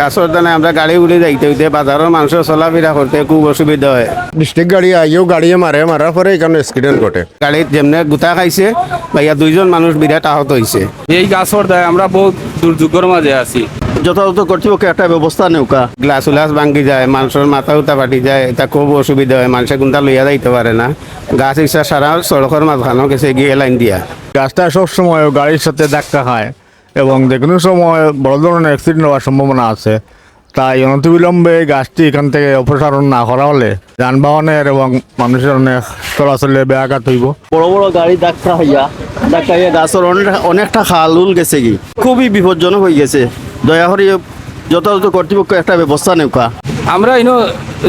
গাছর দানে আমরা গাড়ি উড়ে যাইতে হইতে বাজারের মানুষ চলাফেরা করতে খুব অসুবিধা হয়। ডিস্ট্রিক্ট গাড়ি আইও গাড়িয়ে মারে মারার পরে এখানে অ্যাক্সিডেন্ট ঘটে। গাড়িত যেমনে গুতা খাইছে ভাইয়া দুইজন মানুষ বিরাট আহত হয়েছে এই গাছর দেয় আমরা বহুত দুর্যোগের মাঝে আছি। যথাযথ কর্তৃপক্ষ একটা ব্যবস্থা নেওকা। গ্লাস উলাস ভাঙ্গি যায় মানুষের মাথা উতা ফাটি যায় এটা খুব অসুবিধা হয় মানুষে কোনটা লইয়া যাইতে পারে না। গাছ ইচ্ছা সারা সড়কের মাঝখানেও গেছে গিয়ে লাইন দিয়া। গাছটা সবসময় গাড়ির সাথে ধাক্কা খায়। এবং যে কোনো সময় বড় ধরনের অ্যাক্সিডেন্ট হওয়ার সম্ভাবনা আছে। তাই অনতিবিলম্বে গাছটি এখান থেকে অপসারণ না করা হলে যানবাহনের এবং মানুষের অনেক চলাচলে ব্যাঘাত হইব। বড় বড় গাড়ি ধাক্কা হইয়া ধাক্কা হইয়া গাছের অনেক অনেকটা খাল উল গেছে কি? খুবই বিপজ্জনক হয়ে গেছে। দয়া করে যথাযথ কর্তৃপক্ষ একটা ব্যবস্থা নেওকা আমরা ইনো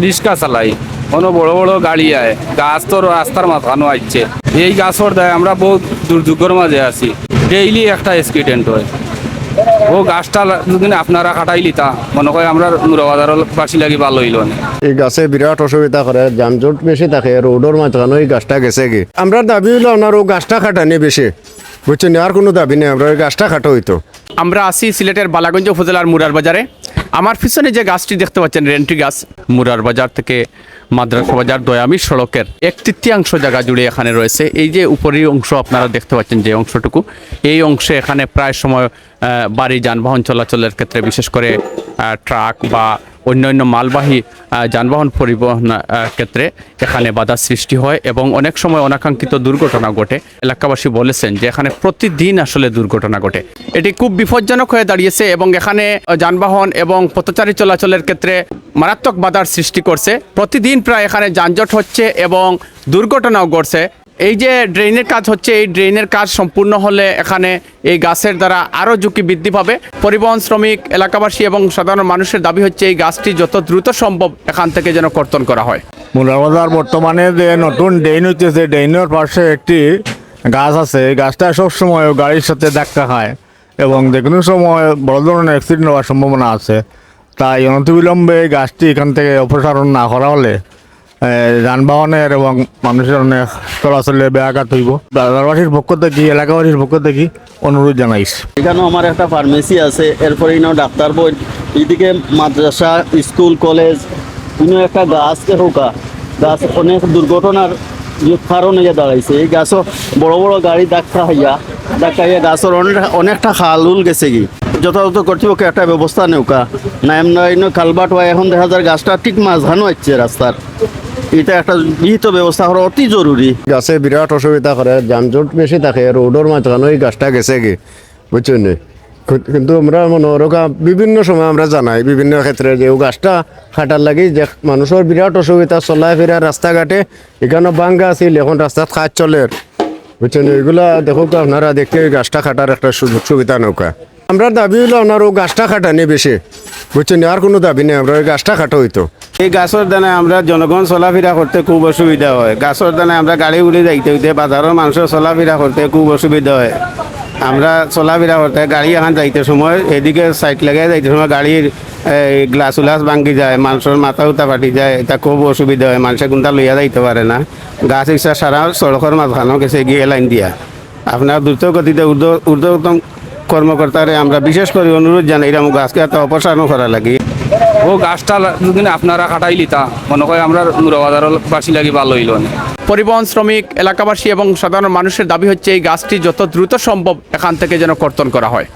রিক্সা চালাই। কোনো বড় বড় গাড়ি আয়। গাছ তো রাস্তার মাথানো আসছে এই গাছর দেয় আমরা বহুত দুর্যোগের মাঝে আছি। ডেইলি একটা অ্যাক্সিডেন্ট হয়। ও গাছটা যদি আপনারা কাটাইলি তা মনে হয় আমরা মুরাবাজারের বাসি লাগি ভালো হইল এই গাছে বিরাট অসুবিধা করে যানজট বেশি থাকে রোডের মাঝখানে ওই গাছটা গেছে গে আমরা দাবি হইল আপনার ও গাছটা খাটানি বেশি। বুঝছেন আর কোনো দাবি নেই আমরা ওই গাছটা খাটো হইতো। আমরা আছি সিলেটের বালাগঞ্জ উপজেলার মুরার বাজারে আমার পিছনে যে গাছটি দেখতে পাচ্ছেন, রেন্টি গাছ, মুরার বাজার থেকে মাদ্রাসা বাজার, দয়ামি সড়কের এক তৃতীয়াংশ জায়গা জুড়ে এখানে রয়েছে। এই যে উপরের অংশ আপনারা দেখতে পাচ্ছেন যে অংশটুকু, এই অংশে এখানে প্রায় সময় বাড়ি, যানবাহন চলাচলের ক্ষেত্রে বিশেষ করে ট্রাক বা অন্যান্য মালবাহী যানবাহন পরিবহন ক্ষেত্রে এখানে বাধা সৃষ্টি হয় এবং অনেক সময় অনাকাঙ্ক্ষিত দুর্ঘটনা ঘটে। এলাকাবাসী বলেছেন যে এখানে প্রতিদিন আসলে দুর্ঘটনা ঘটে। এটি খুব বিপজ্জনক হয়ে দাঁড়িয়েছে এবং এখানে যানবাহন এবং পথচারী চলাচলের ক্ষেত্রে মারাত্মক বাধার সৃষ্টি করছে। প্রতিদিন প্রায় এখানে যানজট হচ্ছে এবং দুর্ঘটনাও ঘটছে। এই যে ড্রেনের কাজ হচ্ছে, এই ড্রেনের কাজ সম্পূর্ণ হলে এখানে এই গাছের দ্বারা আরও ঝুঁকি বৃদ্ধি পাবে। পরিবহন শ্রমিক, এলাকাবাসী এবং সাধারণ মানুষের দাবি হচ্ছে এই গাছটি যত দ্রুত সম্ভব এখান থেকে যেন কর্তন করা হয়। মুরাবাজার বর্তমানে যে নতুন ড্রেন হইতেছে ড্রেনের পাশে একটি গাছ আছে। এই গাছটা সবসময় গাড়ির সাথে ধাক্কা খায় এবং যে কোনো সময় বড় ধরনের অ্যাক্সিডেন্ট হওয়ার সম্ভাবনা আছে। তাই অনতিবিলম্বে এই গাছটি এখান থেকে অপসারণ না করা হলে যানবাহনের এবং মানুষের অনেক চলাচলে ব্যাঘাত হইব। বাজারবাসীর পক্ষ থেকে, এলাকাবাসীর পক্ষ থেকে অনুরোধ জানাইছি এখানেও আমার একটা ফার্মেসি আছে, এরপরে ইনাও ডাক্তার বই এইদিকে মাদ্রাসা, স্কুল, কলেজ, ইনো একটা গাছ হোকা। গাছ অনেক দুর্ঘটনার কারণ হইয়া দাঁড়াইছে। এই গাছও বড় বড় গাড়ি ধাক্কা হইয়া ধাক্কা হইয়া গাছের অনেক, অনেকটা খাল উল গেছে কি। যথাযথ কর্তৃপক্ষ একটা ব্যবস্থা নেওকা। না এমন কালবাট হয় এখন দেখা যায় গাছটা ঠিক মাঝখানো হচ্ছে রাস্তার। এটা একটা বিহিত ব্যবস্থা করা অতি জরুরি। গাছে বিরাট অসুবিধা করে, যানজট বেশি থাকে, রোডের মাঝখানে ওই গাছটা গেছে কি, বুঝছেন কিন্তু আমরা মনোরকা বিভিন্ন সময় আমরা জানাই, বিভিন্ন ক্ষেত্রে যে ও গাছটা খাটার লাগে যে মানুষের বিরাট অসুবিধা চলাই ফেরা রাস্তাঘাটে, এখানে বাঙ্গা আছিল, এখন রাস্তাত খাট চলে। বুঝছেন এগুলা দেখো আপনারা দেখতে ওই গাছটা খাটার একটা সুযোগ সুবিধা নৌকা। আমরা দাবি হইল আপনার ও গাছটা খাটানি বেশি। বুঝছেন? আর কোনো দাবি নেই, আমরা গাছটা খাটো হইতো। এই গাছের দানে আমরা জনগণ চলাফেরা করতে খুব অসুবিধা হয়। গাছের দানে আমরা গাড়ি উড়ে যাইতে হইতে বাজারের মানুষের চলাফেরা করতে খুব অসুবিধা হয়। আমরা চলাফেরা করতে, গাড়ি এখন যাইতে সময়, এদিকে সাইড লাগাই যাইতে সময় গাড়ির গ্লাস উলাস ভাঙ্গি যায় মানুষের মাথা উতা ফাটি যায়, এটা খুব অসুবিধা হয়। মানুষে কোনটা লইয়া যাইতে পারে না। গাছ ইচ্ছা সারা সড়কের মাঝখানেও গেছে গিয়ে লাইন দিয়া। আপনার দ্রুত গতিতে ঊর্ধ্ব ঊর্ধ্বতম কর্মকর্তারে আমরা বিশেষ করে অনুরোধ জানাই এরকম গাছকে এত অপসারণ করা লাগে। ও গাছটা যদি আপনারা কাটাই লিতা মনে হয় আমরা মুরাবাজার বাসি লাগে ভালো হইল পরিবহন শ্রমিক এলাকাবাসী এবং সাধারণ মানুষের দাবি হচ্ছে এই গাছটি যত দ্রুত সম্ভব এখান থেকে যেন কর্তন করা হয়।